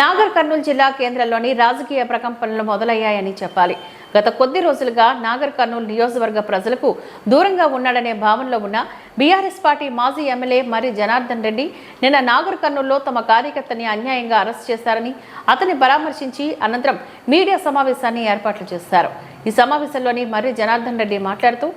నాగర్ కర్నూలు జిల్లా కేంద్రంలోని రాజకీయ ప్రకంపనలు మొదలయ్యాయని చెప్పాలి. గత కొద్ది రోజులుగా నాగర్ కర్నూలు నియోజకవర్గ ప్రజలకు దూరంగా ఉన్నాడనే భావనలో ఉన్న బీఆర్ఎస్ పార్టీ మాజీ ఎమ్మెల్యే మరి జనార్దన్ రెడ్డి నిన్న నాగర్ కర్నూలులో తమ కార్యకర్తని అన్యాయంగా అరెస్ట్ చేశారని అతన్ని పరామర్శించి అనంతరం మీడియా సమావేశాన్ని ఏర్పాట్లు చేశారు. ఈ సమావేశంలోని మర్రి జనార్దన్ రెడ్డి మాట్లాడుతూ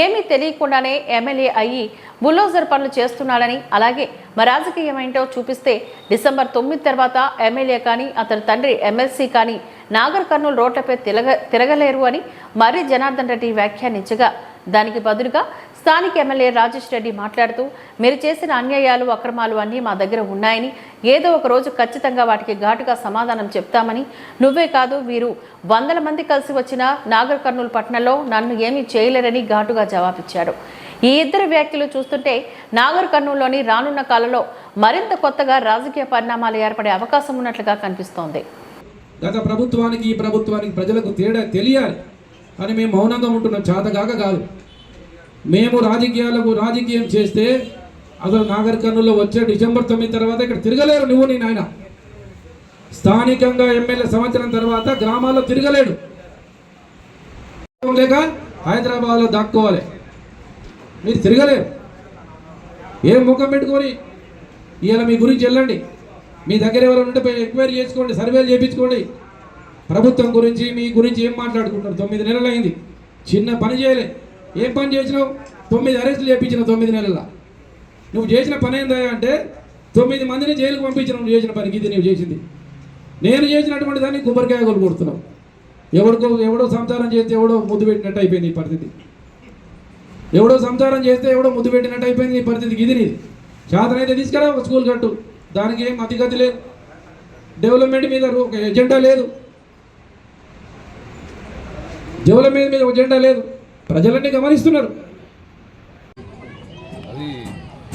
ఏమీ తెలియకుండానే ఎమ్మెల్యే అయ్యి బుల్లోజర్ పనులు చేస్తున్నాడని అలాగే మా రాజకీయం ఏంటో చూపిస్తే డిసెంబర్ తొమ్మిది తర్వాత ఎమ్మెల్యే కానీ అతని తండ్రి ఎమ్మెల్సీ కానీ నాగర్ కర్నూలు రోడ్లపై తిరగ తిరగలేరు అని మర్రి జనార్దన్ రెడ్డి వ్యాఖ్యానించగా దానికి బదులుగా స్థానిక ఎమ్మెల్యే రాజేష్ రెడ్డి మాట్లాడుతూ మీరు చేసిన అన్యాయాలు అక్రమాలు అన్నీ మా దగ్గర ఉన్నాయని ఏదో ఒక రోజు ఖచ్చితంగా వాటికి ఘాటుగా సమాధానం చెప్తామని. నువ్వే కాదు వీరు వందల మంది కలిసి వచ్చిన నాగర్ కర్నూలు పట్టణంలో నన్ను ఏమీ చేయలేరని ఘాటుగా జవాబిచ్చారు. ఈ ఇద్దరు వ్యాఖ్యలు చూస్తుంటే నాగర్ కర్నూలులోని రానున్న కాలంలో మరింత కొత్తగా రాజకీయ పరిణామాలు ఏర్పడే అవకాశం ఉన్నట్లుగా కనిపిస్తోంది. గత ప్రభుత్వానికి ఈ ప్రభుత్వానికి ప్రజలకు తేడా తెలియాలి. అని మేము మౌనంగా ఉంటున్నాం చేతగాక కాదు. మేము రాజకీయాలకు రాజకీయం చేస్తే అసలు నాగర్ కర్నూలులో వచ్చే డిసెంబర్ తొమ్మిది తర్వాత ఇక్కడ తిరగలేరు నువ్వు నేను నాయన. స్థానికంగా ఎమ్మెల్యే సంవత్సరం తర్వాత గ్రామాల్లో తిరగలేడు. లేక హైదరాబాద్లో దాక్కోవాలి. మీరు తిరగలేరు. ఏం ముఖం పెట్టుకొని ఇవాళ మీ గురించి వెళ్ళండి. మీ దగ్గర ఎవరైనా ఉంటే ఎంక్వైరీ చేసుకోండి సర్వేలు చేయించుకోండి. ప్రభుత్వం గురించి మీ గురించి ఏం మాట్లాడుకుంటారు? తొమ్మిది నెలలు అయింది చిన్న పని చేయలేదు ఏం పని చేసినావు? తొమ్మిది అరెస్టులు చేయించిన తొమ్మిది నెలల. నువ్వు చేసిన పని ఏందా అంటే తొమ్మిది మందిని జైలుకు పంపించిన నువ్వు చేసిన పనికి ఇది నువ్వు చేసింది. నేను చేసినటువంటి దాన్ని గుమ్మరికాయ కొడుతున్నావు. ఎవడికో ఎవడో సంసారం చేస్తే ఎవడో ముద్దు పెట్టినట్టు అయిపోయింది ఈ పరిస్థితి. ఎవడో సంసారం చేస్తే ఎవడో ముద్దు పెట్టినట్టు అయిపోయింది ఈ పరిస్థితికి ఇది నీది. అయితే తీసుకురా ఒక స్కూల్ కట్టు. దానికి ఏం అతిగతి లేదు. డెవలప్మెంట్ మీద ఒక ఎజెండా లేదు. డెవలప్మెంట్ మీద ఒక ఎజెండా లేదు. ప్రజలన్నీ గమనిస్తున్నారు. అది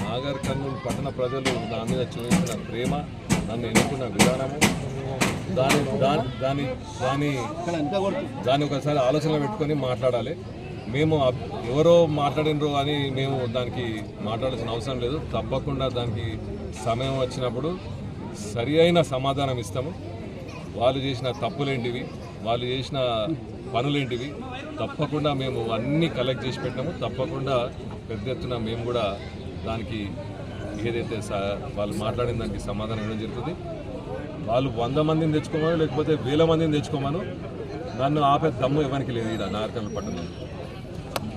నాగర్ కర్నూలు పట్టణ ప్రజలు దాని మీద చూపించిన ప్రేమ నన్ను ఎన్నుకున్న విధానము. దాని దాని దాని దాని దాన్ని ఒకసారి ఆలోచనలో పెట్టుకొని మాట్లాడాలి. మేము ఎవరో మాట్లాడినరు అని మేము దానికి మాట్లాడాల్సిన అవసరం లేదు. తప్పకుండా దానికి సమయం వచ్చినప్పుడు సరి అయిన సమాధానం ఇస్తాము. వాళ్ళు చేసిన తప్పులేంటివి? వాళ్ళు చేసిన పనులేంటివి? తప్పకుండా మేము అన్నీ కలెక్ట్ చేసి పెట్టాము తప్పకుండా పెద్ద ఎత్తున మేము కూడా దానికి ఏదైతే స- వాళ్ళు మాట్లాడిన దానికి సమాధానం ఇవ్వడం జరుగుతుంది. వాళ్ళు వంద మందిని తెచ్చుకోమను లేకపోతే వేల మందిని తెచ్చుకోమను. నన్ను ఆపే దమ్ము ఎవరికి లేదు ఇక్కడ నాగరికల్ పట్టణంలో.